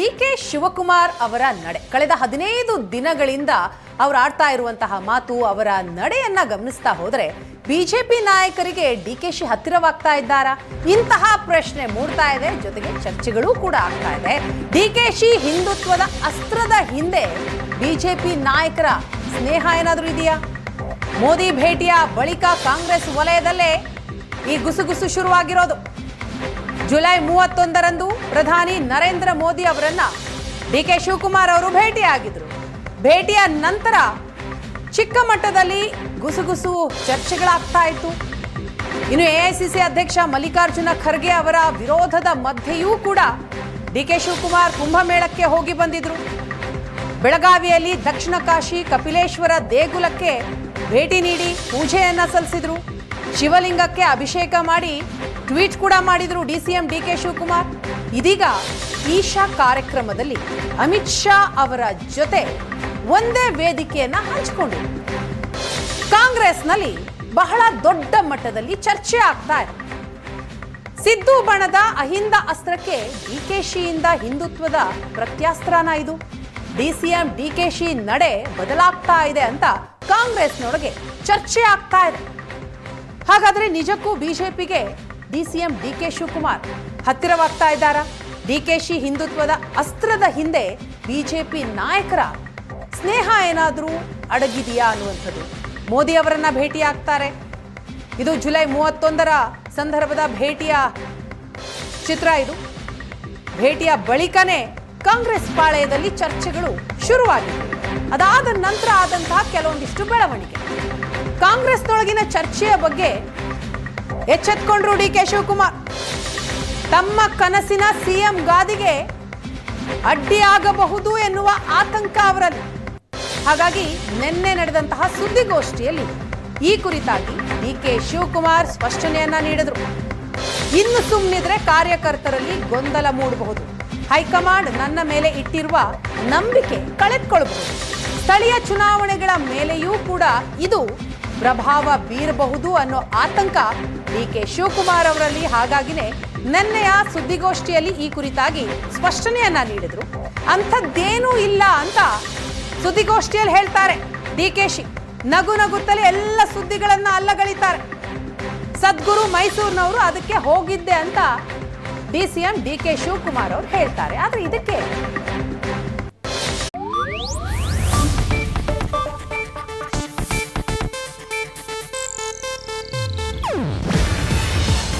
D K Shivakumar ಅವರ ನಡೆ. ಕಳೆದ ಹದಿನೈದು ದಿನಗಳಿಂದ ಅವರು ಆಡ್ತಾ ಇರುವಂತಹ ಮಾತು ಅವರ ನಡೆಯನ್ನ ಗಮನಿಸ್ತಾ ಹೋದರೆ ಬಿಜೆಪಿ ನಾಯಕರಿಗೆ ಡಿ ಕೆ ಶಿ ಹತ್ತಿರವಾಗ್ತಾ ಇದ್ದಾರಾ? ಇಂತಹ ಪ್ರಶ್ನೆ ಮೂಡ್ತಾ ಇದೆ. ಜೊತೆಗೆ ಚರ್ಚೆಗಳು ಕೂಡ ಆಗ್ತಾ ಇದೆ. ಡಿ ಕೆ ಶಿ ಹಿಂದುತ್ವದ ಅಸ್ತ್ರದ ಹಿಂದೆ ಬಿಜೆಪಿ ನಾಯಕರ ಸ್ನೇಹ ಏನಾದರೂ ಇದೆಯಾ? ಮೋದಿ ಭೇಟಿಯ ಬಳಿಕ ಕಾಂಗ್ರೆಸ್ ವಲಯದಲ್ಲೇ ಈ ಗುಸುಗುಸು ಶುರುವಾಗಿರೋದು. ಜುಲೈ ಮೂವತ್ತೊಂದರಂದು ಪ್ರಧಾನಿ ನರೇಂದ್ರ ಮೋದಿ ಅವರನ್ನ ಡಿ ಕೆ ಶಿವಕುಮಾರ್ ಅವರು ಭೇಟಿಯಾಗಿದ್ರು. ಭೇಟಿಯ ನಂತರ ಚಿಕ್ಕ ಮಟ್ಟದಲ್ಲಿ ಗುಸುಗುಸು ಚರ್ಚೆಗಳಾಗ್ತಾ ಇತ್ತು. ಇನ್ನು ಎಐಸಿಸಿ ಅಧ್ಯಕ್ಷ ಮಲ್ಲಿಕಾರ್ಜುನ ಖರ್ಗೆ ಅವರ ವಿರೋಧದ ಮಧ್ಯೆಯೂ ಕೂಡ ಡಿ ಕೆ ಶಿವಕುಮಾರ್ ಕುಂಭಮೇಳಕ್ಕೆ ಹೋಗಿ ಬಂದಿದ್ರು. ಬೆಳಗಾವಿಯಲ್ಲಿ ದಕ್ಷಿಣ ಕಾಶಿ ಕಪಿಲೇಶ್ವರ ದೇಗುಲಕ್ಕೆ ಭೇಟಿ ನೀಡಿ ಪೂಜೆಯನ್ನ ಸಲ್ಲಿಸಿದ್ರು. ಶಿವಲಿಂಗಕ್ಕೆ ಅಭಿಷೇಕ ಮಾಡಿ ಟ್ವೀಟ್ ಕೂಡ ಮಾಡಿದ್ರು ಎಂ ಡಿ ಕೆ ಶಿವಕುಮಾರ್. ಇದೀಗ ಈಶಾ ಕಾರ್ಯಕ್ರಮದಲ್ಲಿ ಅಮಿತ್ ಶಾ ಅವರ ಜೊತೆ ಒಂದೇ ವೇದಿಕೆಯನ್ನ ಹಂಚಿಕೊಂಡಿದ್ರು ಕಾಂಗ್ರೆಸ್ನಲ್ಲಿ ಬಹಳ ದೊಡ್ಡ ಮಟ್ಟದಲ್ಲಿ ಚರ್ಚೆ ಆಗ್ತಾ ಇದೆ. ಸಿದ್ದು ಬಣದ ಅಹಿಂದ ಅಸ್ತ್ರಕ್ಕೆ ಡಿಕೆಶಿಯಿಂದ ಹಿಂದುತ್ವದ ಪ್ರತ್ಯಾಸ್ತ್ರನ ಇದು. ಡಿಸಿಎಂ ಶಿ ನಡೆ ಬದಲಾಗ್ತಾ ಇದೆ ಅಂತ ಕಾಂಗ್ರೆಸ್ನೊಳಗೆ ಚರ್ಚೆ ಆಗ್ತಾ ಇದೆ. ಹಾಗಾದ್ರೆ ನಿಜಕ್ಕೂ ಬಿಜೆಪಿಗೆ ಡಿಸಿಎಂ ಡಿಕೆ ಶಿವಕುಮಾರ್ ಹತ್ತಿರವಾಗ್ತಾ ಇದ್ದಾರಾ? ಡಿಕೆಶಿ ಹಿಂದುತ್ವದ ಅಸ್ತ್ರದ ಹಿಂದೆ ಬಿಜೆಪಿ ನಾಯಕರ ಸ್ನೇಹ ಏನಾದರೂ ಅಡಗಿದೆಯಾ ಅನ್ನುವಂಥದ್ದು. ಮೋದಿ ಅವರನ್ನ ಭೇಟಿ ಆಗ್ತಾರೆ ಇದು ಜುಲೈ ಮೂವತ್ತೊಂದರ ಸಂದರ್ಭದ ಭೇಟಿಯ ಚಿತ್ರ ಇದು. ಭೇಟಿಯ ಬಳಿಕನೇ ಕಾಂಗ್ರೆಸ್ ಪಾಳೆಯದಲ್ಲಿ ಚರ್ಚೆಗಳು ಶುರುವಾಗಿವೆ ಅದಾದ ನಂತರ ಆದಂತಹ ಕೆಲವೊಂದಿಷ್ಟು ಬೆಳವಣಿಗೆ. ಕಾಂಗ್ರೆಸ್ನೊಳಗಿನ ಚರ್ಚೆಯ ಬಗ್ಗೆ ಎಚ್ಚೆತ್ಕೊಂಡ್ರು ಡಿ ಕೆ ಶಿವಕುಮಾರ್. ತಮ್ಮ ಕನಸಿನ ಸಿಎಂ ಗಾದಿಗೆ ಅಡ್ಡಿಯಾಗಬಹುದು ಎನ್ನುವ ಆತಂಕ ಅವರಲ್ಲಿ. ಹಾಗಾಗಿ ನಿನ್ನೆ ನಡೆದಂತಹ ಸುದ್ದಿಗೋಷ್ಠಿಯಲ್ಲಿ ಈ ಕುರಿತಾಗಿ ಡಿ ಕೆ ಶಿವಕುಮಾರ್ ಸ್ಪಷ್ಟನೆಯನ್ನ ನೀಡಿದ್ರು. ಇನ್ನು ಸುಮ್ಮನಿದ್ರೆ ಕಾರ್ಯಕರ್ತರಲ್ಲಿ ಗೊಂದಲ ಮೂಡಬಹುದು. ಹೈಕಮಾಂಡ್ ನನ್ನ ಮೇಲೆ ಇಟ್ಟಿರುವ ನಂಬಿಕೆ ಕಳೆದುಕೊಳ್ಳಬಹುದು. ಸ್ಥಳೀಯ ಚುನಾವಣೆಗಳ ಮೇಲೆಯೂ ಕೂಡ ಇದು ಪ್ರಭಾವ ಬೀರಬಹುದು ಅನ್ನೋ ಆತಂಕ ಡಿ ಕೆ ಶಿವಕುಮಾರ್ ಅವರಲ್ಲಿ. ಹಾಗಾಗಿನೇ ನಿನ್ನೆಯ ಸುದ್ದಿಗೋಷ್ಠಿಯಲ್ಲಿ ಈ ಕುರಿತಾಗಿ ಸ್ಪಷ್ಟನೆಯನ್ನ ನೀಡಿದ್ರು. ಅಂಥದ್ದೇನೂ ಇಲ್ಲ ಅಂತ ಸುದ್ದಿಗೋಷ್ಠಿಯಲ್ಲಿ ಹೇಳ್ತಾರೆ ಡಿ ಕೆ ಶಿ. ನಗು ನಗುತ್ತಲೇ ಎಲ್ಲ ಸುದ್ದಿಗಳನ್ನ ಅಲ್ಲಗಳಿತಾರೆ. ಸದ್ಗುರು ಮೈಸೂರಿನವರು ಅದಕ್ಕೆ ಹೋಗಿದ್ದೆ ಅಂತ D C M D K Shivakumar ಅವರು ಹೇಳ್ತಾರೆ. ಆದ್ರೆ ಇದಕ್ಕೆ